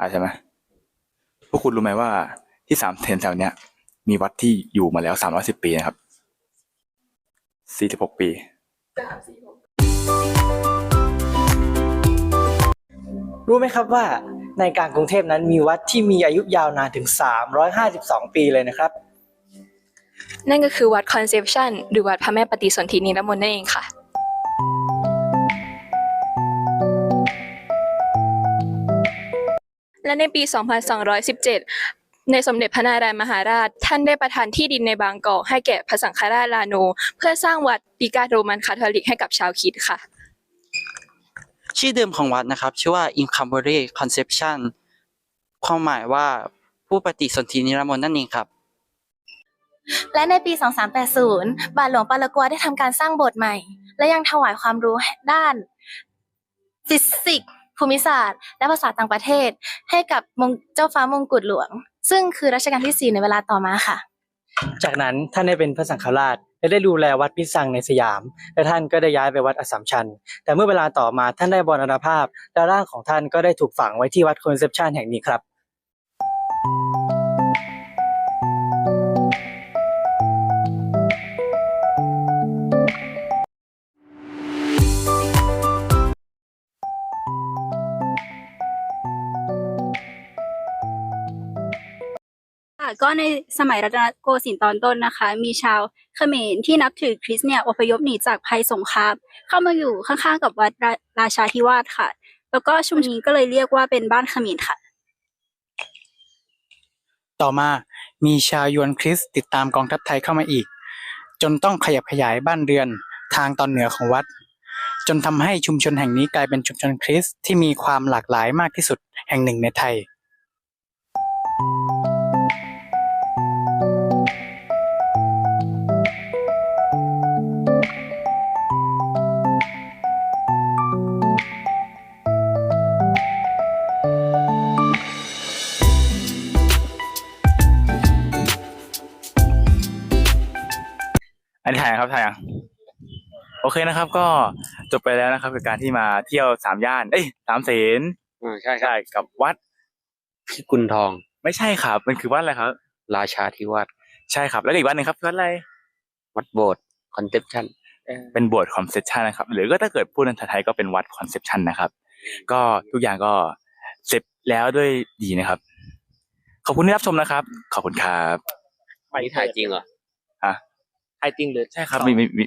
อ่าใช่ไหมพวกคุณรู้ไหมว่าที่สามเทนแถวเนี้ย มีวัดที่อยู่มาแล้วสามร้อยสิบปีนะครับสี่สิบหกปีรู้ไหมครับว่าในกลางกรุงเทพนั้นมีวัดที่มีอายุยาวนานถึง 352 ปีเลยนะครับ นั่นก็คือวัดคอนเซปชันหรือวัดพระแม่ปฏิสนธินิรมนต์นั่นเองค่ะ และในปี 2217 ในสมเด็จพระนารายณ์มหาราช ท่านได้ประทานที่ดินในบางกอกให้แก่พระสังฆราชลาโน เพื่อสร้างวัดปิกาโรมันคาทอลิกให้กับชาวคริดค่ะ ชื่อเดิมของวัดนะครับชื่อว่า i n c a m b r e Conception ความหมายว่าผู้ปฏิสนธินิรมนต์นั่นเองครับและในปี 2380 บาทหลวงปาลกัวได้ทำการสร้างโบสถ์ใหม่ และยังถวายความรู้ด้านฟิสิกส์ ภูมิศาสตร์ และภาษาต่างประเทศ ให้กับเจ้าฟ้ามงกุฎหลวง ซึ่งคือรัชกาลที่ 4 ในเวลาต่อมาค่ะ จากนั้นท่านได้เป็นพระสังฆราชและได้ดูแลวัดพิสังในสยาม และท่านก็ได้ย้ายไปวัดอสสัมชัญ แต่เมื่อเวลาต่อมาท่านได้บรณภาพ และร่างของท่านก็ได้ถูกฝังไว้ที่วัดคอนเซปชันแห่งนี้ครับค่ะ ก็ในสมัยรัตนโกสินทร์ตอนต้นนะคะ มีชาวเขมรที่นับถือคริสต์เนี่ยอพยพหนีจากภัยสงครามเข้ามาอยู่ข้างๆกับวัดราราชาธิวาสค่ะ แล้วก็ชุมชนนี้ก็เลยเรียกว่าเป็นบ้านเขมรค่ะ ต่อมามีชาวยวนคริสต์ติดตามกองทัพไทยเข้ามาอีก จนต้องขยับขยายบ้านเรือนทางตอนเหนือของวัด จนทำให้ชุมชนแห่งนี้กลายเป็นชุมชนคริสต์ที่มีความหลากหลายมากที่สุดแห่งหนึ่งในไทย นนี้ถ่ายยังครับถ่ายยังโอเคนะครับ ก็จบไปแล้วนะครับกับการที่มาเที่ยวสามย่าน เอ้ยสามเสนอ่าใช่ใช่กับวัด พิกุลทอง ไม่ใช่ครับ มันคือวัดอะไรครับ ราชาธิวาสใช่ครับ แล้วก็อีกวัดหนึ่งครับวัดอะไร วัดโบสถ์คอนเซปชั่น เป็นโบสถ์คอนเซปชันนะครับ หรือก็ถ้าเกิดพูดในไทยๆก็เป็นวัดคอนเซปชันนะครับ ก็ทุกอย่างก็เสร็จแล้วด้วยดีนะครับ ขอบคุณที่รับชมนะครับ ขอบคุณครับนี่ถ่ายจริงเหรอ ฮะ ถ่ายจริงหรือใช่ครับมีมีมี